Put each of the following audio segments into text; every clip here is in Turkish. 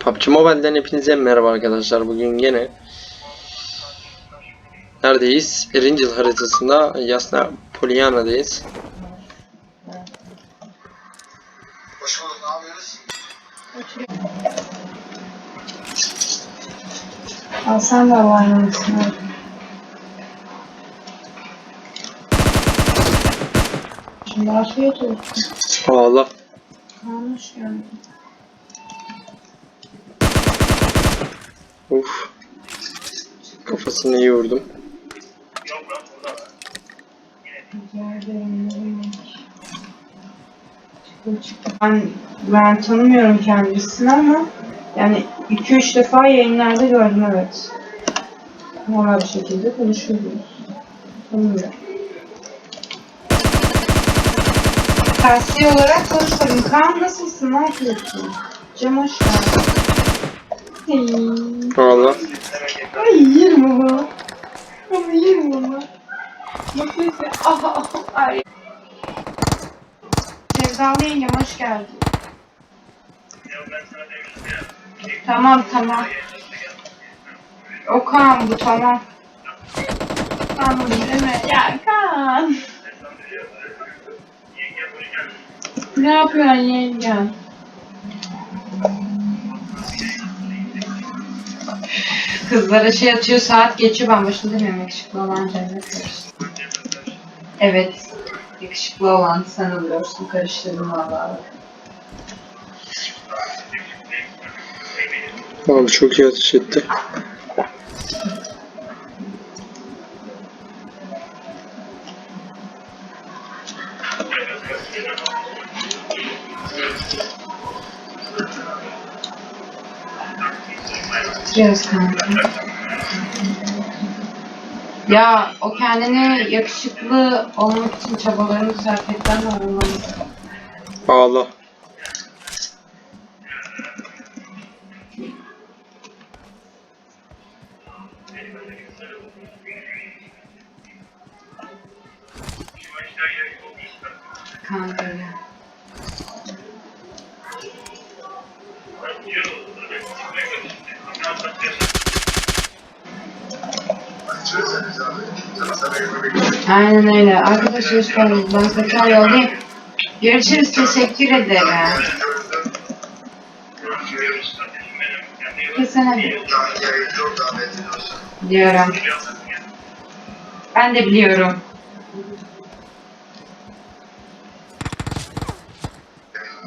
PUBG Mobile'den hepinize merhaba arkadaşlar. Bugün yine neredeyiz? Erincil haritasında Yasna Polyana'dayız. Hoş bulduk, ne yapıyoruz? Al sen de varmışsın. Şimdi afiyet olsun. Allah. Yani. Uf. Kafasını iyi vurdum. Ben, ben tanımıyorum kendisini ama yani 2-3 defa yayınlarda gördüm evet. Normal bir şekilde konuşuyoruz. Tanımıyorum. Tavsiye olarak konuşmadım. Kaan nasılsın? Ne yapıyorsun? Cem hoş geldin. Hey. Allah. Ay yerim ama. Ama yerim ama. Nefesi. Aha aha. Ay. Sevdalı yengem hoş geldin. Tamam tamam. Okan bu tamam. Tamam değil mi? Ya Kaan. Ne yapıyorsun yengem? Kızlara şey atıyor saat geçiyor ben başında demiyorum yakışıklı olan cennet karıştı. Evet. Yakışıklı olan sen oluyorsun karıştırdım valla. Abi çok iyi ateş etti. Biraz kanka. Ya o kendine yakışıklı olmak için çabalarını sarf etten anlamadım. Allah. Kanka ya. Aynen öyle. Arkadaşlar. Ben kaçar yoldayım. Görüşürüz. Teşekkür ederim. Kesene. Biliyorum. Ben de biliyorum.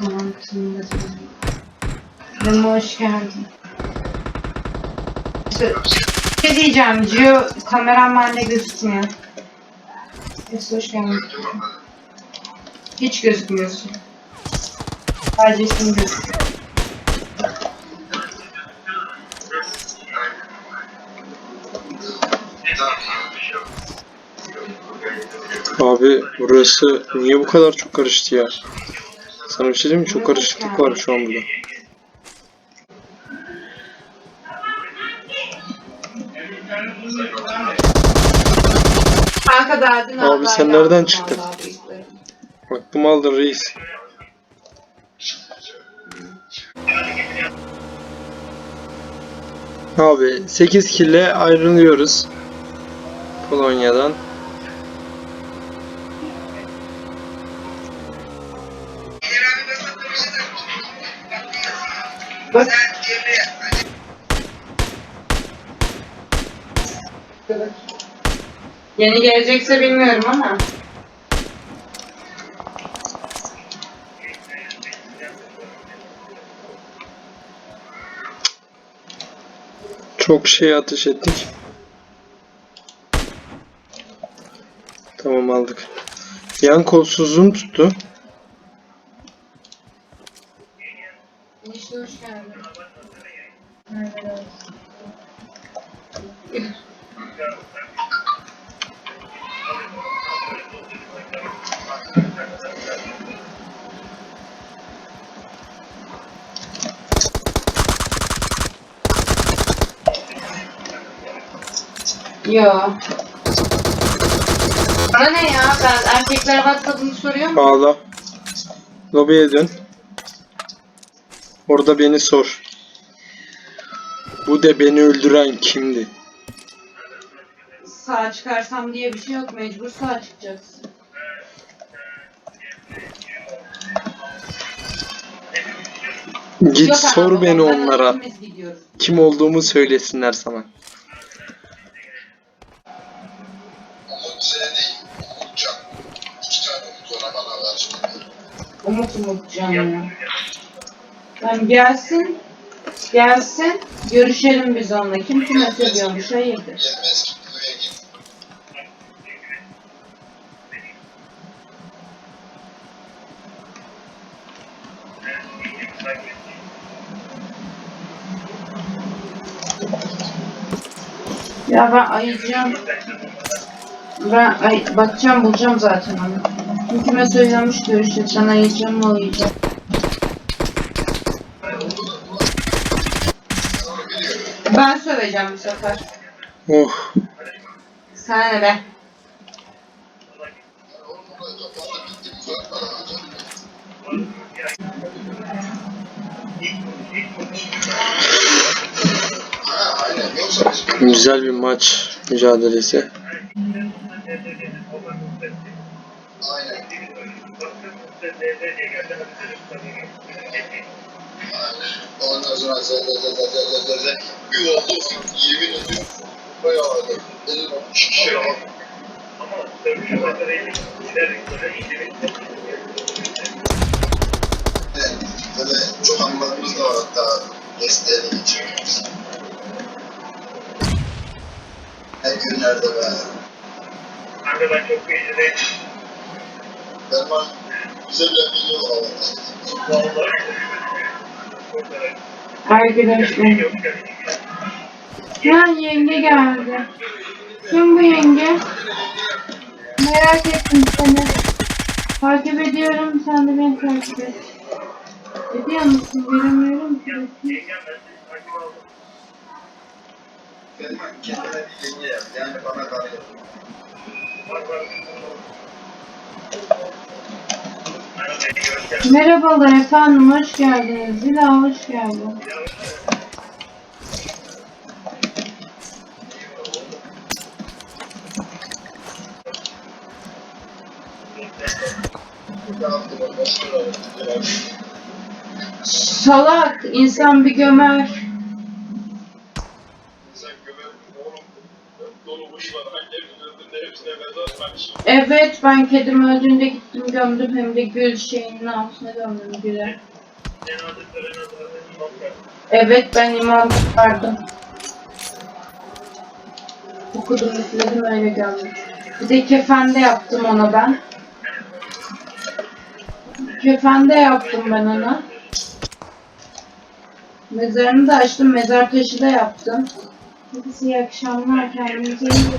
Tamam, şimdi de hoş geldin. Bir şey diyeceğim, Gio kameram bende gözükmüyor. Neyse hoş geldin. Hiç gözükmüyorsun. Sadece isim gözüküyor. Abi burası niye bu kadar çok karıştı ya? Sana bir şey diyeyim mi? Çok karışıklık var şu an burada. Kanka derdin Abi sen nereden çıktın? Aklımı aldın reis. Abi 8 kille ayrılıyoruz. Polonya'dan. Bak. Yeni gelecekse bilmiyorum ama. Çok şey ateş ettik. Tamam aldık. Yan kolsuzluğum tuttu. Yo. Bana ne ya? Ben erkeklere WhatsApp'ını soruyor mu? Bağla. Lobiye dön. Orada beni sor. Bu de beni öldüren kimdi? Sağ çıkarsam diye bir şey yok. Mecbur sağ çıkacaksın. Git Yok sor ama beni onlara. ikimiz gidiyoruz. Kim olduğumu söylesinler sana. Umut umut ya. Yani gelsin. Gelsin. Görüşelim biz onunla. Kim kime seviyormuş hayırdır. Ya ben ayıracağım. Ben ay bakacağım bulacağım zaten onu. Kim kime görüşecek. Ben ayıracağım mı ayıracağım. Ben söveceğim bu sefer. Oh. Sana ne be? Güzel bir maç mücadelesi. Ondan sonra zı zı zı zı zı zı zı bir oldu yemin ediyorum bayağı da elim şişe aldı. Yani böyle çok anılarımız da var hatta desteğini geçiriyoruz. Ne günlerde be. Kanka ben çok beğendim. Derman bize bile milyon merak Arkadaşlar. Ya yenge geldi. Kim bu yenge? Merak ettim seni. Takip ediyorum, sen de beni takip et. Ediyor musun? Göremiyorum ki. Kendine bir yenge yap. Yani bana karşı. Bak bak. Merhaba, iyi hoş geldin. Merhabalar efendim, hoş geldiniz. Zila hoş geldin. Salak, insan bir gömer. Evet, ben kedim öldüğünde gittim gömdüm hem de gül şeyinin altına gömdüm güle. Evet, ben imam vardım. Okudum, üfledim öyle gömdüm. Bir de kefende yaptım ona ben. Kefende yaptım ben ona. Mezarını da açtım, mezar taşı da yaptım. Hepsi iyi akşamlar, kendinize iyi.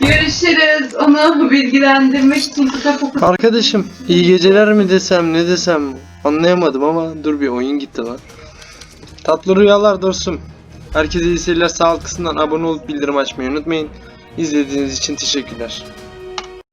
Görüşürüz. Onu bilgilendirmek için kitap okudum. Arkadaşım iyi geceler mi desem ne desem anlayamadım ama dur bir oyun gitti lan. Tatlı rüyalar dostum. Herkese iyi seyirler sağ alt kısmından abone olup bildirim açmayı unutmayın. İzlediğiniz için teşekkürler.